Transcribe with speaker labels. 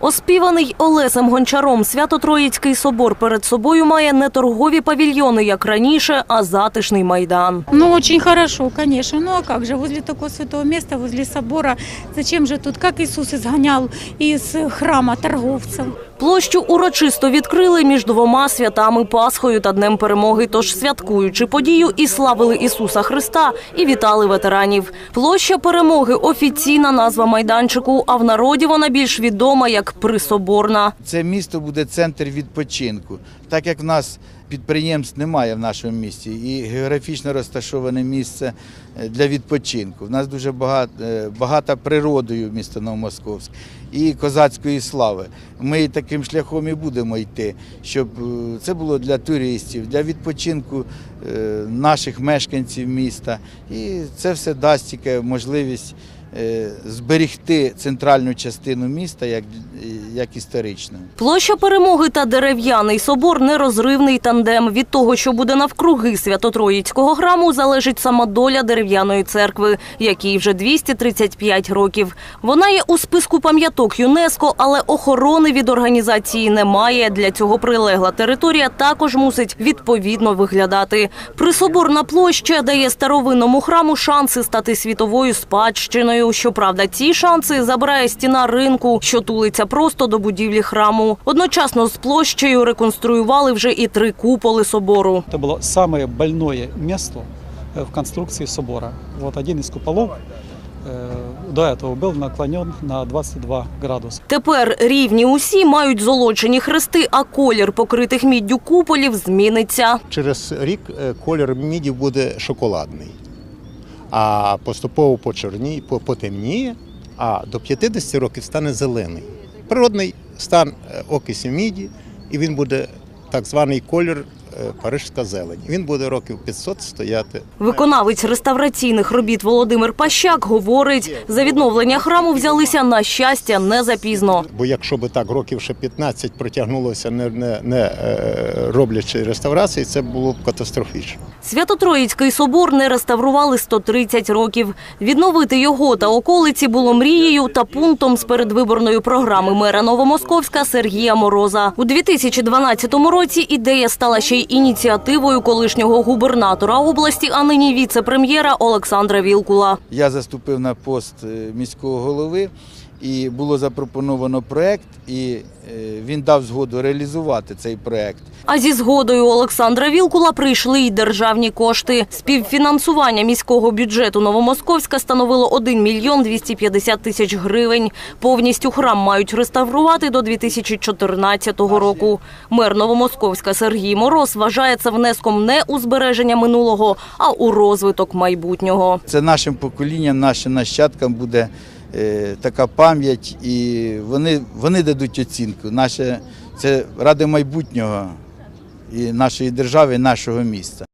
Speaker 1: Оспіваний Олесем Гончаром Свято-Троїцький собор перед собою має не торгові павільйони, як раніше, а затишний майдан.
Speaker 2: Ну, очень хорошо, звісно. Ну, а как же, возле такого святого міста, возле собора, зачем же тут, як Ісус ізганяв із храма торговцев?
Speaker 1: Площу урочисто відкрили між двома святами Пасхою та Днем Перемоги. Тож святкуючи подію, і славили Ісуса Христа, і вітали ветеранів. Площа Перемоги офіційна назва майданчику, а в народі вона більш відома як Присоборна.
Speaker 3: Це місто буде центр відпочинку. Так як в нас підприємств немає в нашому місті і географічно розташоване місце е, для відпочинку. В нас дуже багато, багата природою місто Новомосковськ і козацької слави. Ми таким шляхом і будемо йти, щоб е, це було для туристів, для відпочинку е, наших мешканців міста. І це все дасть тільки можливість зберегти центральну частину міста як, як історичну.
Speaker 1: Площа Перемоги та дерев'яний собор нерозривний тандем. Від того, що буде навкруги Свято-Троїцького храму, залежить сама доля дерев'яної церкви, якій вже 235 років. Вона є у списку пам'яток ЮНЕСКО, але охорони від організації немає. Для цього прилегла територія також мусить відповідно виглядати. Присоборна площа дає старовинному храму шанси стати світовою спадщиною. Щоправда, ці шанси забирає стіна ринку, що тулиться просто до будівлі храму. Одночасно з площею реконструювали вже і три куполи собору.
Speaker 4: Это было самое больное место э, в конструкции собора. Вот один из куполов э, до этого был наклонен на 22 градуса.
Speaker 1: Тепер рівні усі мають золочені хрести, а колір покритих міддю куполів зміниться.
Speaker 5: Через рік е, колір міді буде шоколадний, а поступово почорніє, по- потемніє, а до 50 років стане зелений. Природний стан окисів міді, і він буде так званий колір е, парижська зелень. Він буде років 500 стояти.
Speaker 1: Виконавець реставраційних робіт Володимир Пащак говорить, за відновлення храму взялися на щастя не запізно.
Speaker 5: Бо якщо би так років ще 15 протягнулося, не, не, не е, роблячи реставрації, це було б катастрофічно.
Speaker 1: Свято-Троїцький собор не реставрували 130 років. Відновити його та околиці було мрією та пунктом з передвиборної програми мера Новомосковська Сергія Мороза. У 2012 році ідея стала ще й ініціативою колишнього губернатора області, а нині віце-прем'єра Олександра Вілкула.
Speaker 3: Я заступив на пост е, міського голови і було запропоновано проект, і е, він дав згоду реалізувати цей проект.
Speaker 1: А зі згодою Олександра Вілкула прийшли й державні кошти. Співфінансування міського бюджету Новомосковська становило 1 мільйон 250 тисяч гривень. Повністю храм мають реставрувати до 2014 року. Мер Новомосковська Сергій Мороз вважає це внеском не у збереження минулого, а у розвиток майбутнього.
Speaker 3: Це нашим поколінням, нашим нащадкам буде така пам'ять, і вони, вони дадуть оцінку. Наше, це ради майбутнього і нашої держави, і нашого міста.